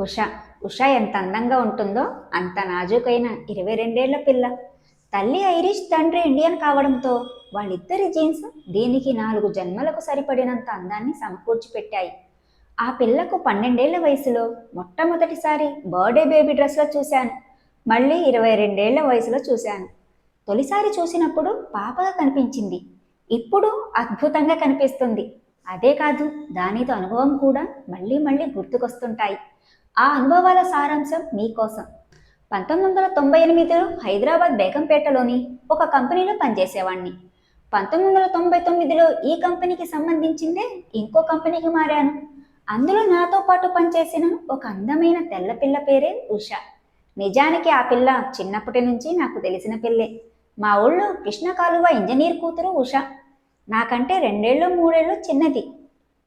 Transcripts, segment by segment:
ఉష ఉష ఎంత అందంగా ఉంటుందో అంత నాజూకైన ఇరవై రెండేళ్ళ పిల్ల. తల్లి ఐరిష్ తండ్రి ఇండియన్ కావడంతో వాళ్ళిద్దరి జీన్స్ దీనికి నాలుగు జన్మలకు సరిపడినంత అందాన్ని సమకూర్చి పెట్టాయి ఆ పిల్లకు పన్నెండేళ్ళ వయసులో మొట్టమొదటిసారి బర్త్డే బేబీ డ్రెస్లో చూశాను. మళ్ళీ ఇరవై రెండేళ్ళ వయసులో చూశాను. తొలిసారి చూసినప్పుడు పాపగా కనిపించింది. ఇప్పుడు అద్భుతంగా కనిపిస్తుంది. అదే కాదు దానితో అనుభవం కూడా మళ్ళీ మళ్ళీ గుర్తుకొస్తుంటాయి. ఆ అనుభవాల సారాంశం మీకోసం. పంతొమ్మిది వందల తొంభై ఎనిమిదిలో హైదరాబాద్ బేగంపేటలోని ఒక కంపెనీలో పనిచేసేవాడిని పంతొమ్మిది వందల తొంభై తొమ్మిదిలో ఈ కంపెనీకి సంబంధించిందే ఇంకో కంపెనీకి మారాను. అందులో నాతో పాటు పనిచేసిన ఒక అందమైన తెల్ల పిల్ల పేరే ఉష. నిజానికి ఆ పిల్ల చిన్నప్పటి నుంచి నాకు తెలిసిన పిల్లే. మా ఊళ్ళో కృష్ణ కాలువ ఇంజనీర్ కూతురు ఉష. నాకంటే రెండేళ్ళు మూడేళ్ళు చిన్నది.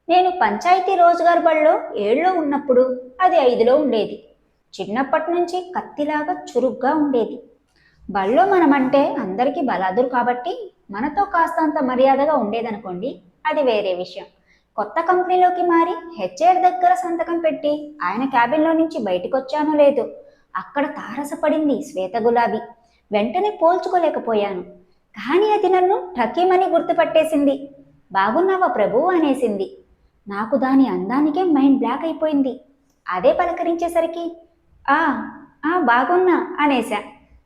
నేను పంచాయతీ రోజ్గార్ బళ్ళలో ఏళ్ళలో ఉన్నప్పుడు అది ఐదులో ఉండేది. చిన్నప్పటి నుంచి కత్తిలాగా చురుగ్గా ఉండేది. బళ్ళో మనమంటే అందరికీ బలాదురు కాబట్టి మనతో కాస్తంత మర్యాదగా ఉండేదనుకోండి అది వేరే విషయం. కొత్త కంపెనీలోకి మారి హెచ్ఆర్ దగ్గర సంతకం పెట్టి ఆయన క్యాబిన్లో నుంచి బయటకు వచ్చానో లేదో అక్కడ తారసపడింది శ్వేత గులాబీ. వెంటనే పోల్చుకోలేకపోయాను. కానీ అది నన్ను టకీమని గుర్తుపట్టేసింది. బాగున్నావా ప్రభు అనేసింది. నాకు దాని అందానికే మైండ్ బ్లాక్ అయిపోయింది. అదే పలకరించేసరికి ఆ ఆ బాగున్నా అనేసా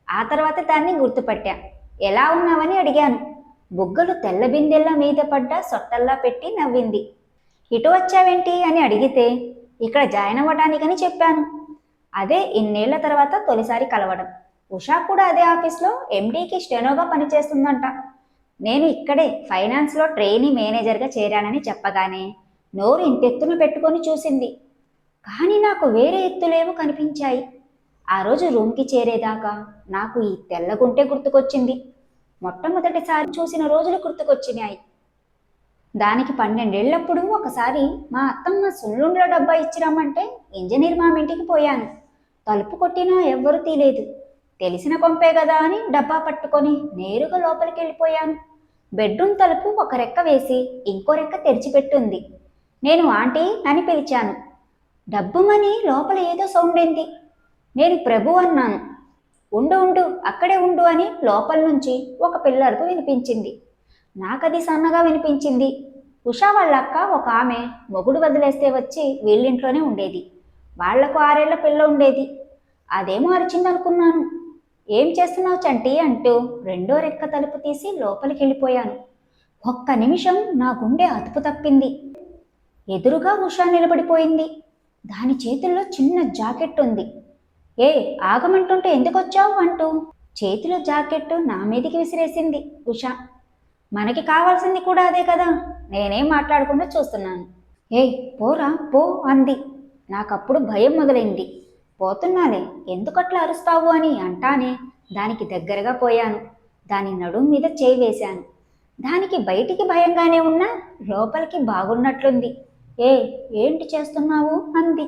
ఆ తర్వాత దాన్ని గుర్తుపట్టా. ఎలా ఉన్నావని అడిగాను. బుగ్గలు తెల్ల బిందెల్లా మీద పడ్డ సొట్టల్లా పెట్టి నవ్వింది. ఇటు వచ్చావేంటి? అని అడిగితే ఇక్కడ జాయిన్ అవ్వడానికని చెప్పాను. అదే ఇన్నేళ్ళ తర్వాత తొలిసారి కలవడం. ఉషా కూడా అదే ఆఫీస్లో ఎండీకి స్టెనోగా పనిచేస్తుందంట. నేను ఇక్కడే ఫైనాన్స్లో ట్రైనీ మేనేజర్గా చేరానని చెప్పగానే నోరు ఇంతెత్తున పెట్టుకొని చూసింది. కానీ నాకు వేరే ఎత్తులేవో కనిపించాయి. ఆ రోజు రూమ్కి చేరేదాకా నాకు ఈ తెల్లగుంటే గుర్తుకొచ్చింది. మొట్టమొదటిసారి చూసిన రోజులు గుర్తుకొచ్చినాయి. దానికి పన్నెండేళ్ళప్పుడు ఒకసారి మా అత్తమ్మ సుల్లుండ్ల డబ్బా ఇచ్చిరామంటే ఇంజనీర్ మామింటికి పోయాను. తలుపు కొట్టినా ఎవ్వరూ తీలేదు. తెలిసిన కొంపే కదా అని డబ్బా పట్టుకొని నేరుగా లోపలికి వెళ్ళిపోయాను బెడ్రూమ్ తలుపు ఒక రెక్క వేసి ఇంకో రెక్క తెరిచిపెట్టుంది. నేను ఆంటీ అని పిలిచాను. డబ్బుమని లోపల ఏదో సౌండ్ ఏంటి నేను ప్రభు అన్నాను. ఉండు ఉండు అక్కడే ఉండు అని లోపల నుంచి ఒక పిల్లలకు వినిపించింది. నాకది సన్నగా వినిపించింది. ఉషా వాళ్ళ అక్క ఒక ఆమె మొగుడు వదిలేస్తే వచ్చి వీళ్ళింట్లోనే ఉండేది. వాళ్ళకు ఆరేళ్ళ పిల్ల ఉండేది. అదేమో అరిచిందనుకున్నాను. ఏం చేస్తున్నావు చంటి అంటూ రెండో రెక్క తలుపు తీసి లోపలికి వెళ్ళిపోయాను ఒక్క నిమిషం నా గుండె అదుపు తప్పింది. ఎదురుగా ఉషా నిలబడిపోయింది. దాని చేతుల్లో చిన్న జాకెట్ ఉంది. ఏ ఆగమంటుంటే ఎందుకు వచ్చావు అంటూ చేతిలో జాకెట్ నా మీదికి విసిరేసింది ఉషా. మనకి కావాల్సింది కూడా అదే కదా? నేనేం మాట్లాడకుండా చూస్తున్నాను. ఏ పోరా పో అంది. నాకప్పుడు భయం మొదలైంది. పోతున్నాలే ఎందుకట్లా అరుస్తావు అని అంటానే దానికి దగ్గరగా పోయాను. దాని నడుం మీద చేయి వేశాను. దానికి బయటికి భయంగానే ఉన్నా లోపలికి బాగున్నట్లుంది. ఏ ఏంటి చేస్తున్నావు? అంది.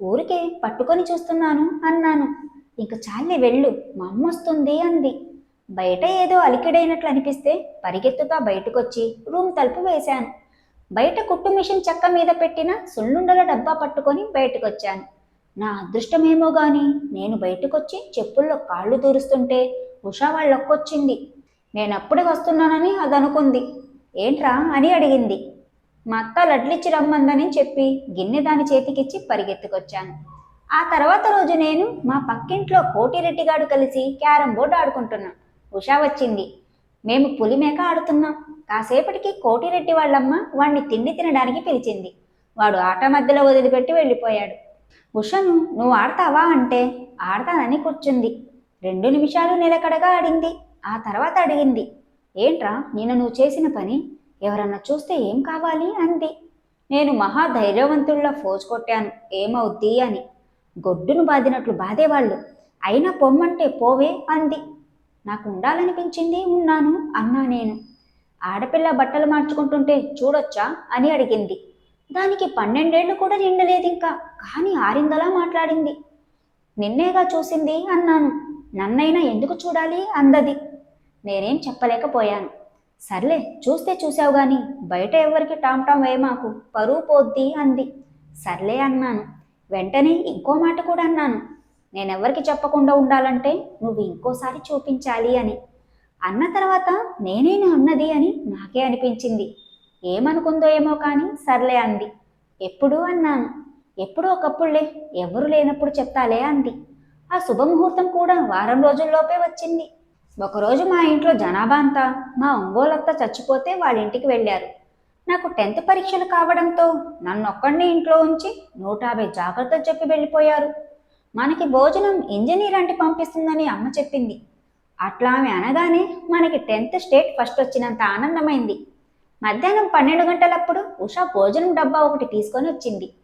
ఊరికే పట్టుకొని చూస్తున్నాను అన్నాను. ఇంక చాలే వెళ్ళు మా అమ్మ వస్తుంది అంది. బయట ఏదో అలికిడైనట్లు అనిపిస్తే పరిగెత్తుతా బయటకొచ్చి రూమ్ తలుపు వేశాను. బయట కుట్టు మిషన్ చెక్క మీద పెట్టిన సుల్లుండల డబ్బా పట్టుకొని బయటకొచ్చాను. నా అదృష్టమేమో గాని నేను బయటకొచ్చి చెప్పుల్లో కాళ్ళు దూరుస్తుంటే ఉషా వాళ్ళొక్కొచ్చింది. నేనప్పుడే వస్తున్నానని అది అనుకుంది ఏంట్రా అని అడిగింది. మా అత్త లడ్లిచ్చి రమ్మందని చెప్పి గిన్నె దాని చేతికిచ్చి పరిగెత్తుకొచ్చాను. ఆ తర్వాత రోజు నేను మా పక్కింట్లో కోటిరెడ్డిగాడు కలిసి క్యారం బోర్డు ఆడుకుంటున్నాం. ఉషా వచ్చింది. మేము పులిమేక ఆడుతున్నాం. కాసేపటికి కోటిరెడ్డి వాళ్ళమ్మ వాణ్ణి తిండి తినడానికి పిలిచింది. వాడు ఆట మధ్యలో వదిలిపెట్టి వెళ్ళిపోయాడు. ఉషను నువ్వు ఆడతావా? అంటే ఆడతానని కూర్చుంది. రెండు నిమిషాలు నిలకడగా ఆడింది. ఆ తర్వాత అడిగింది ఏంట్రా నేను నువ్వు చేసిన పని ఎవరన్నా చూస్తే ఏం కావాలి అంది. నేను మహా ధైర్యవంతుల్లా ఫోజు కొట్టాను. ఏమవుద్ది అని. గొడ్డును బాదినట్లు బాధేవాళ్ళు. అయినా పొమ్మంటే పోవే అంది. నాకు ఉండాలనిపించింది ఉన్నాను అన్నా నేను. ఆడపిల్ల బట్టలు మార్చుకుంటుంటే చూడొచ్చా అని అడిగింది. దానికి పన్నెండేళ్ళు కూడా నిండలేదు ఇంకా కానీ ఆరిందలా మాట్లాడింది. నిన్నేగా చూసింది అన్నాను. నన్నైనా ఎందుకు చూడాలి అందది. నేనేం చెప్పలేకపోయాను. సర్లే చూస్తే చూసావు గాని బయట ఎవరికి టామ్ టామ్ వేయమాకు పరువు పోద్ది అంది. సర్లే అన్నాను. వెంటనే ఇంకో మాట కూడా అన్నాను. నేనెవరికి చెప్పకుండా ఉండాలంటే నువ్వు ఇంకోసారి చూపించాలి అని. అన్న తర్వాత నేనేనా అన్నది అని నాకే అనిపించింది. ఏమనుకుందో ఏమో కానీ సర్లే అంది. ఎప్పుడు అన్నాను. ఎప్పుడు ఒకప్పుడులే ఎవరు లేనప్పుడు చెప్తాలే అంది. ఆ శుభముహూర్తం కూడా వారం రోజుల్లోపే వచ్చింది. ఒకరోజు మా ఇంట్లో జనాభా అంతా మా ఒంగోలత్త చచ్చిపోతే వాళ్ళ ఇంటికి వెళ్ళారు. నాకు టెన్త్ పరీక్షలు కావడంతో నన్ను ఒక్కడిని ఇంట్లో ఉంచి నూట యాభై జాగ్రత్తలు చెప్పి వెళ్ళిపోయారు. మనకి భోజనం ఇంజనీర్ అంటే పంపిస్తుందని అమ్మ చెప్పింది. అట్లా ఆమె అనగానే మనకి టెన్త్ స్టేట్ ఫస్ట్ వచ్చినంత ఆనందమైంది. మధ్యాహ్నం పన్నెండు గంటలప్పుడు ఉషా భోజనం డబ్బా ఒకటి తీసుకొని వచ్చింది.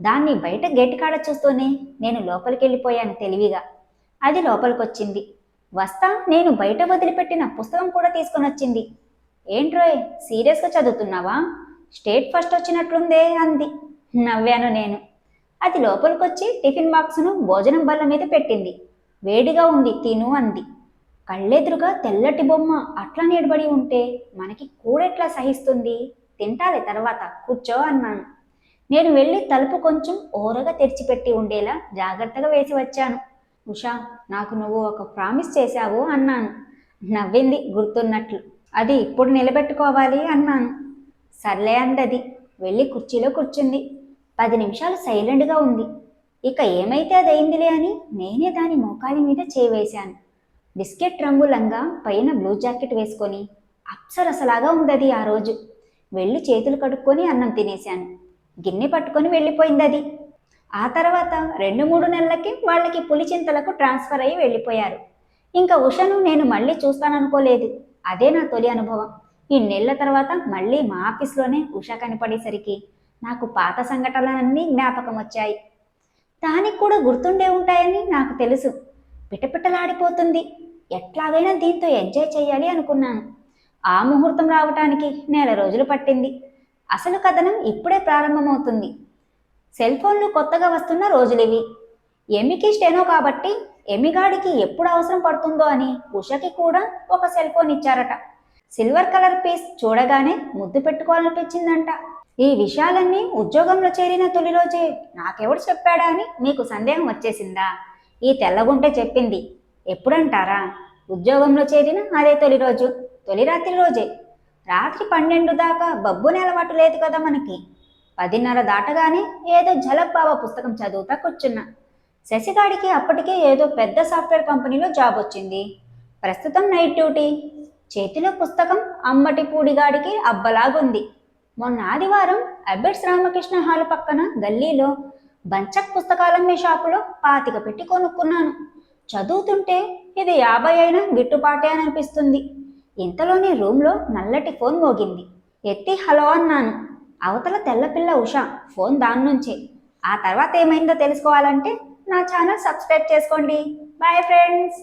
దాన్ని బయట గేట్ కాడ చూస్తూనే నేను లోపలికి వెళ్ళిపోయాను తెలివిగా. అది లోపలికొచ్చింది. వస్తా నేను బయట వదిలిపెట్టిన పుస్తకం కూడా తీసుకొని వచ్చింది. ఏంట్రోయ్ సీరియస్గా చదువుతున్నావా? స్టేట్ ఫస్ట్ వచ్చినట్లుందే అంది. నవ్వాను నేను. అది లోపలికొచ్చి టిఫిన్ బాక్స్ను భోజనం బల్ల మీద పెట్టింది. వేడిగా ఉంది తిను అంది. కళ్ళెదురుగా తెల్లటి బొమ్మ అట్లా నిలబడి ఉంటే మనకి కూడెట్లా సహిస్తుంది? తింటాలే తర్వాత కూర్చో అన్నాను. నేను వెళ్ళి తలుపు కొంచెం ఓరగా తెరిచిపెట్టి ఉండేలా జాగ్రత్తగా వేసి వచ్చాను. ఉషా నాకు నువ్వు ఒక ప్రామిస్ చేశావు అన్నాను. నవ్వింది గుర్తున్నట్లు. అది ఇప్పుడు నిలబెట్టుకోవాలి అన్నాను. సర్లే అందది వెళ్ళి కుర్చీలో కూర్చుంది. పది నిమిషాలు సైలెంట్గా ఉంది. ఇక ఏమైతే అది అయిందిలే అని నేనే దాని మోకాలి మీద చేవేశాను. బిస్కెట్ రంగు లంగా పైన బ్లూ జాకెట్ వేసుకొని అప్సరసలాగా ఉందది ఆ రోజు. వెళ్ళి చేతులు కడుక్కొని అన్నం తినేశాను. గిన్నె పట్టుకొని వెళ్ళిపోయింది అది ఆ తర్వాత రెండు మూడు నెలలకి వాళ్ళకి పులిచింతలకు ట్రాన్స్ఫర్ అయ్యి వెళ్ళిపోయారు. ఇంకా ఉషను నేను మళ్ళీ చూస్తాననుకోలేదు. అదే నా తొలి అనుభవం. ఈ నెలల తర్వాత మళ్ళీ మా ఆఫీస్లోనే ఉష కనపడేసరికి నాకు పాత సంఘటనలన్నీ జ్ఞాపకం వచ్చాయి దానికి కూడా గుర్తుండే ఉంటాయని నాకు తెలుసు. పిటపిటలాడిపోతుంది. ఎట్లాగైనా దీంతో ఎంజాయ్ చేయాలి అనుకున్నాను. ఆ ముహూర్తం రావటానికి నెల రోజులు పట్టింది. అసలు కథనం ఇప్పుడే ప్రారంభమవుతుంది. సెల్ ఫోన్లు కొత్తగా వస్తున్న రోజులివి. ఎమికి స్టెనో కాబట్టి ఎమిగాడికి ఎప్పుడు అవసరం పడుతుందో అని ఉషకి కూడా ఒక సెల్ ఫోన్ ఇచ్చారట. సిల్వర్ కలర్ పీస్ చూడగానే ముద్దు పెట్టుకోవాలనిపించిందంట. ఈ విషయాలన్నీ ఉద్యోగంలో చేరిన తొలి రోజే నాకెవడు చెప్పాడా అని మీకు సందేహం వచ్చేసిందా? ఈ తెల్లగుంటే చెప్పింది. ఎప్పుడంటారా? ఉద్యోగంలో చేరిన అదే తొలి రోజు తొలి రాత్రి రోజే. రాత్రి పన్నెండు దాకా బబ్బుని అలవాటు లేదు కదా మనకి. పదిన్నర దాటగానే ఏదో జలప్ పుస్తకం చదువుతా కూర్చున్నా. శశిగాడికి అప్పటికే ఏదో పెద్ద సాఫ్ట్వేర్ కంపెనీలో జాబ్ వచ్చింది. ప్రస్తుతం నైట్ డ్యూటీ. చేతిలో పుస్తకం అమ్మటి పూడిగాడికి అబ్బలాగుంది. మొన్న ఆదివారం అబిడ్స్ రామకృష్ణ హాల్ పక్కన గల్లీలో బంచక్ పుస్తకాలమ్మే షాపులో పాతిక పెట్టి కొనుక్కున్నాను. చదువుతుంటే ఇది యాభై అయినా గిట్టుబాటే అని అనిపిస్తుంది. ఇంతలోనే రూమ్లో నల్లటి ఫోన్ మోగింది. ఎత్తి హలో అన్నాను. అవతల తెల్లపిల్ల ఉష ఫోన్ దాని నుంచే. ఆ తర్వాత ఏమైందో తెలుసుకోవాలంటే నా ఛానల్ సబ్స్క్రైబ్ చేసుకోండి. Bye friends